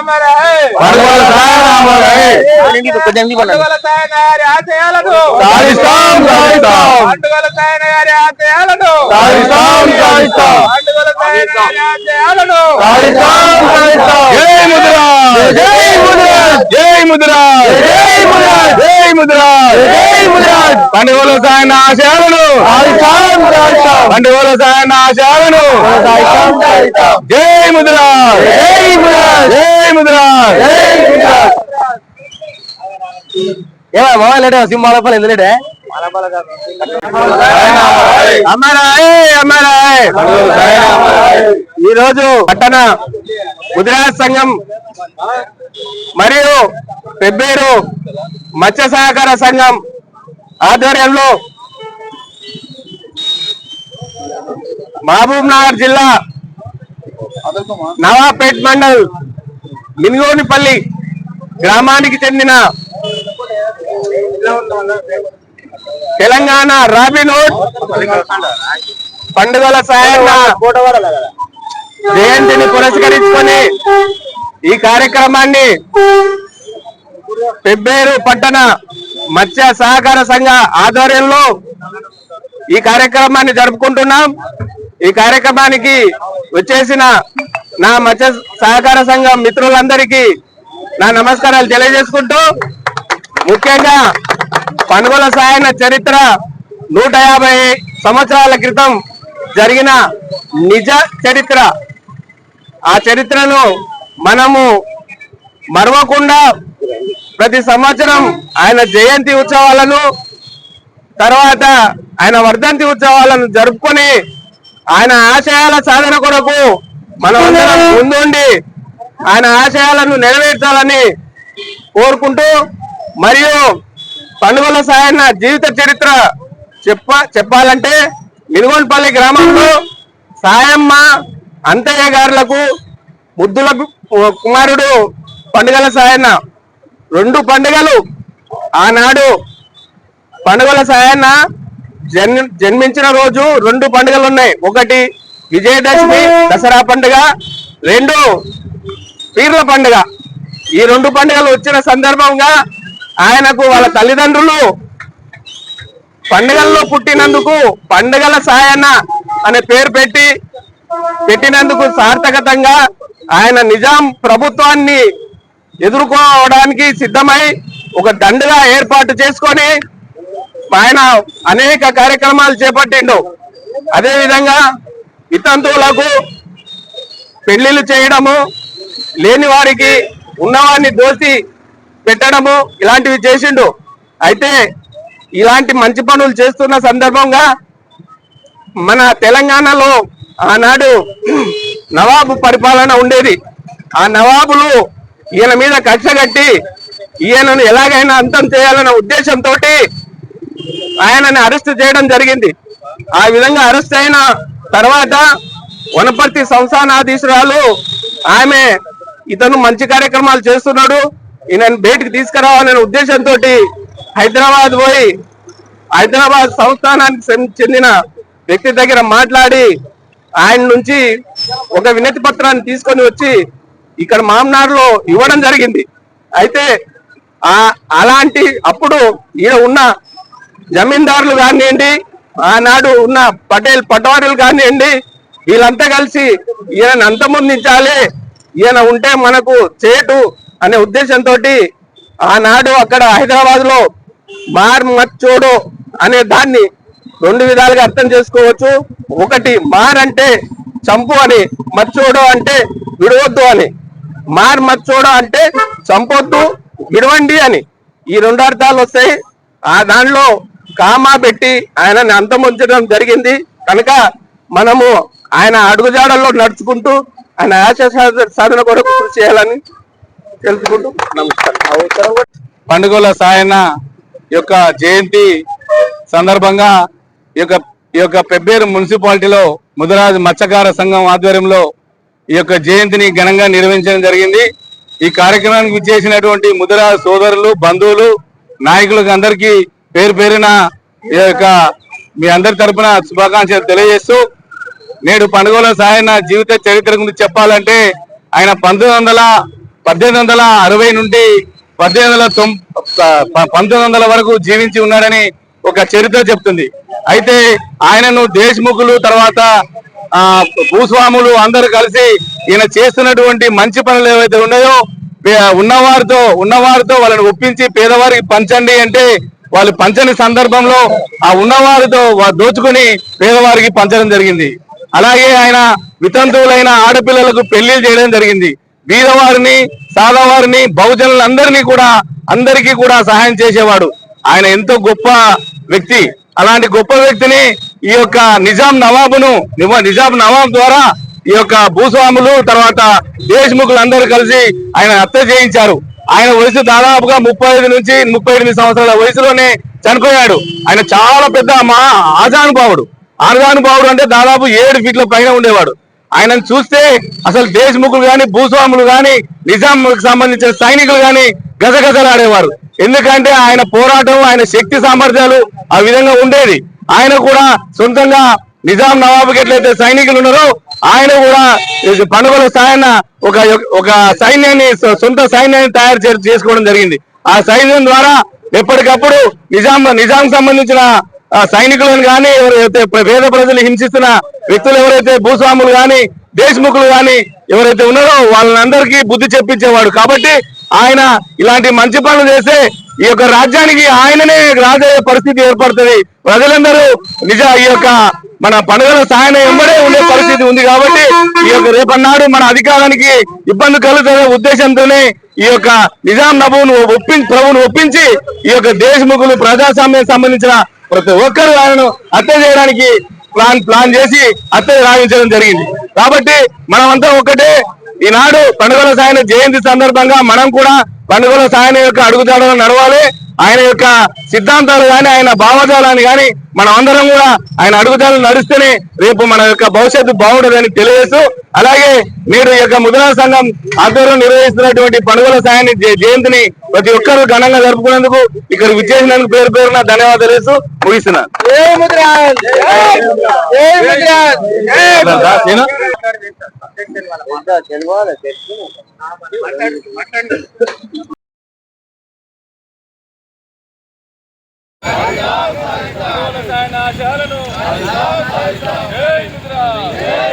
ராமரே பர்வதாமரே పండుగల సాయన అమర హై. పండుగల సాయన గారి ఆశయాలను సాధిస్తాం, సాధిస్తాం. సాధిస్తాం, సాధిస్తాం. జై ముదిరాజ్ జై ముదిరాజ్ జై ముదిరాజ్ జై ముదిరాజ్ జై ముదిరాజ్ జై ముదిరాజ్ పండుగల సాయన ఆశయాలను. పండుగల సాయన ఆశయాలను. జై ముదిరాజ్ జై ముదిరాజ్ జై ముదిరాజ్ ఏమా మొబైల్ లేటే సింహాల పని ఎందుకంటే అమ్మాయి అమ్మాయి ఈ రోజు పట్టణ గుజరాత్ సంఘం మరియు పెబ్బేరు మత్స్య సహకార సంఘం ఆధ్వర్యంలో మహబూబ్ నగర్ జిల్లా నవాపేట్ మండల్ మిన్గోనిపల్లి గ్రామానికి చెందిన తెలంగాణ రాబిన్హుడ్ పండుగల సాయన్న జయంతిని పురస్కరించుకొని ఈ కార్యక్రమాన్ని పెబ్బేరు పట్టణ మత్స్య సహకార సంఘ ఆధ్వర్యంలో ఈ కార్యక్రమాన్ని జరుపుకుంటున్నాం. ఈ కార్యక్రమానికి వచ్చేసిన నా మత్స్య సహకార సంఘం మిత్రులందరికీ నా నమస్కారాలు తెలియజేసుకుంటూ ముఖ్యంగా పనుగోల సాయన చరిత్ర నూట యాభై సంవత్సరాల క్రితం జరిగిన నిజ చరిత్ర. ఆ చరిత్రను మనము మరవకుండా ప్రతి సంవత్సరం ఆయన జయంతి ఉత్సవాలను తర్వాత ఆయన వర్ధంతి ఉత్సవాలను జరుపుకొని ఆయన ఆశయాల సాధన కొరకు మనం ముందుండి ఆయన ఆశయాలను నెరవేర్చాలని కోరుకుంటూ మరియు పండుగల సాయన్న జీవిత చరిత్ర చెప్ప చెప్పాలంటే మినుగోన్పల్లి గ్రామంలో సాయమ్మ అంతయ్య గారులకు ముద్దుల కుమారుడు పండుగల సాయన్న రెండు పండుగలు ఆనాడు పండుగల సాయన్న జన్ జన్మించిన రోజు రెండు పండుగలు ఉన్నాయి ఒకటి విజయదశమి దసరా పండుగ రెండు పీర్ల పండుగ. ఈ రెండు పండుగలు వచ్చిన సందర్భంగా ఆయనకు వాళ్ళ తల్లిదండ్రులు పండుగల్లో పుట్టినందుకు పండుగల సాయన్న అనే పేరు పెట్టి పెట్టినందుకు సార్థకతంగా ఆయన నిజాం ప్రభుత్వాన్ని ఎదుర్కోవడానికి సిద్ధమై ఒక దండుగా ఏర్పాటు చేసుకొని ఆయన అనేక కార్యక్రమాలు చేపట్టిండు. అదేవిధంగా వితంతువులకు పెళ్ళిళ్ళు చేయడము లేని వారికి ఉన్నవారిని దోసి పెట్టడము ఇలాంటివి చేసిండు. అయితే ఇలాంటి మంచి పనులు చేస్తున్న సందర్భంగా మన తెలంగాణలో ఆనాడు నవాబు పరిపాలన ఉండేది. ఆ నవాబులు ఈయన మీద కక్ష కట్టి ఈయనను ఎలాగైనా అంతం చేయాలన్న ఉద్దేశంతో ఆయనని అరెస్ట్ చేయడం జరిగింది. ఆ విధంగా అరెస్ట్ అయిన తర్వాత వనపర్తి సంస్థానాధీశురాలు ఆమె ఇతను మంచి కార్యక్రమాలు చేస్తున్నాడు. ఈయనను బయటకు తీసుకురావాలనే ఉద్దేశంతో హైదరాబాద్ పోయి హైదరాబాద్ సంస్థానానికి చెందిన వ్యక్తి దగ్గర మాట్లాడి ఆయన నుంచి ఒక వినతి పత్రాన్ని తీసుకొని వచ్చి ఇక్కడ మామనాడులో ఇవ్వడం జరిగింది. అయితే ఆ అలాంటి అప్పుడు ఈడ ఉన్న జమీందారులు కానివ్వండి ఆనాడు ఉన్న పటేల్ పటవారీలు కానివ్వండి వీళ్ళంతా కలిసి ఈయన అంతమొందించాలి. ఈయన ఉంటే మనకు చేటు అనే ఉద్దేశంతో ఆనాడు అక్కడ హైదరాబాద్లో మార్ మచ్చోడో అనే దాన్ని రెండు విధాలుగా అర్థం చేసుకోవచ్చు. ఒకటి మార్ అంటే చంపు అని మచ్చోడో అంటే విడవద్దు అని. మార్ మచ్చోడో అంటే చంపొద్దు విడవండి అని. ఈ రెండు అర్థాలు వస్తాయి. ఆ దానిలో కామా పెట్టి ఆయనని అంతమొంచడం జరిగింది. కనుక మనము ఆయన అడుగుజాడల్లో నడుచుకుంటూ ఆయన ఆశ సాధన కొరకు కృషి చేయాలని తెలుసుకుంటూ నమస్కారం. పండుగల సాయన యొక్క జయంతి సందర్భంగా ఈ యొక్క ఈ యొక్క పెబ్బేరు మున్సిపాలిటీలో ముదరాజు మత్స్యకార సంఘం ఆధ్వర్యంలో ఈ యొక్క జయంతిని ఘనంగా నిర్వహించడం జరిగింది. ఈ కార్యక్రమానికి విచ్చేసినటువంటి ముదరాజు సోదరులు బంధువులు నాయకులకు అందరికీ పేరు పేరున ఈ యొక్క మీ అందరి తరపున శుభాకాంక్షలు తెలియజేస్తూ నేడు పండుగల సాయన జీవిత చరిత్ర గురించి చెప్పాలంటే ఆయన పంతొమ్మిది వందల పద్దెనిమిది వందల అరవై నుండి పద్దెనిమిది వందల తొం పంతొమ్మిది వందల వరకు జీవించి ఉన్నాడని ఒక చరిత్ర చెప్తుంది. అయితే ఆయనను దేశ్ముఖులు తర్వాత ఆ భూస్వాములు అందరూ కలిసి ఈయన చేస్తున్నటువంటి మంచి పనులు ఏవైతే ఉన్నాయో ఉన్నవారితో ఉన్నవారితో వాళ్ళని ఒప్పించి పేదవారికి పంచండి అంటే వాళ్ళు పంచని సందర్భంలో ఆ ఉన్నవారితో దోచుకుని దోచుకొని పేదవారికి పంచడం జరిగింది. అలాగే ఆయన వితంతువులైన ఆడపిల్లలకు పెళ్ళి చేయడం జరిగింది. బీదవారిని సాదావారిని బహుజనులందరినీ కూడా అందరికీ కూడా సహాయం చేసేవాడు. ఆయన ఎంతో గొప్ప వ్యక్తి. అలాంటి గొప్ప వ్యక్తిని ఈ యొక్క నిజాం నవాబును నిజాం నవాబ్ ద్వారా ఈ యొక్క భూస్వాములు తర్వాత దేశ్ముఖులందరూ అందరూ కలిసి ఆయన హత్య చేయించారు. ఆయన వయసు దాదాపుగా ముప్పై ఐదు నుంచి ముప్పై ఎనిమిది సంవత్సరాల వయసులోనే చనిపోయాడు. ఆయన చాలా పెద్ద మా ఆజానుభావుడు. ఆజానుభావుడు అంటే దాదాపు ఏడు ఫీట్ల పైన ఉండేవాడు. ఆయనను చూస్తే అసలు దేశ్ముఖులు గాని భూస్వాములు గాని నిజాం సంబంధించిన సైనికులు గాని గజగజలాడేవారు. ఎందుకంటే ఆయన పోరాటం ఆయన శక్తి సామర్థ్యాలు ఆ విధంగా ఉండేది. ఆయన కూడా సొంతంగా నిజాం నవాబుకి ఎట్లయితే సైనికులు ఉన్నారో ఆయన కూడా పండుగల సాయన ఒక ఒక సైన్యాన్ని సొంత సైన్యాన్ని తయారు చేసుకోవడం జరిగింది. ఆ సైన్యం ద్వారా ఎప్పటికప్పుడు నిజాం నిజాం సంబంధించిన సైనికులను కానీ ఎవరైతే పేద ప్రజలు హింసిస్తున్న వ్యక్తులు ఎవరైతే భూస్వాములు కానీ దేశముఖులు కానీ ఎవరైతే ఉన్నారో వాళ్ళందరికీ బుద్ధి చెప్పించేవాడు. కాబట్టి ఆయన ఇలాంటి మంచి పనులు చేస్తే ఈ యొక్క రాజ్యానికి ఆయననే రాజయ్యే పరిస్థితి ఏర్పడుతుంది. ప్రజలందరూ నిజ ఈ యొక్క మన పండుగల సాయన ఎంబడే ఉండే పరిస్థితి ఉంది కాబట్టి ఈ యొక్క రేపన్నాడు మన అధికారానికి ఇబ్బంది కలుగుతున్న ఉద్దేశంతోనే ఈ యొక్క నిజాం నబును ఒప్పించి ప్రభువును ఒప్పించి ఈ యొక్క దేశముఖులు ప్రజాస్వామ్యం సంబంధించిన ప్రతి ఒక్కరు ఆయనను హత్య చేయడానికి ప్లాన్ ప్లాన్ చేసి హత్య రాయించడం జరిగింది. కాబట్టి మనమంతా ఒకటే ఈనాడు పండుగల సాయన జయంతి సందర్భంగా మనం కూడా పండుగల సాయన యొక్క అడుగుజాడలు నడవాలి. ఆయన యొక్క సిద్ధాంతాలు కానీ ఆయన భావజాలాన్ని కానీ మనం అందరం కూడా ఆయన అడుగుజాడలు నడిస్తేనే రేపు మన యొక్క భవిష్యత్తు బాగుంటుందని తెలియజేస్తూ అలాగే నేడు ఈ యొక్క ముద్రా సంఘం ఆధ్వర్యంలో నిర్వహిస్తున్నటువంటి పండుగల సాయాన్ని జయ- జయంతిని ప్రతి ఒక్కరూ ఘనంగా జరుపుకునేందుకు ఇక్కడ విచ్చేసినందుకు పేరు పేరున ధన్యవాదాలు తెలుస్తూ ముగిస్తున్నాను జై ఆశలను జై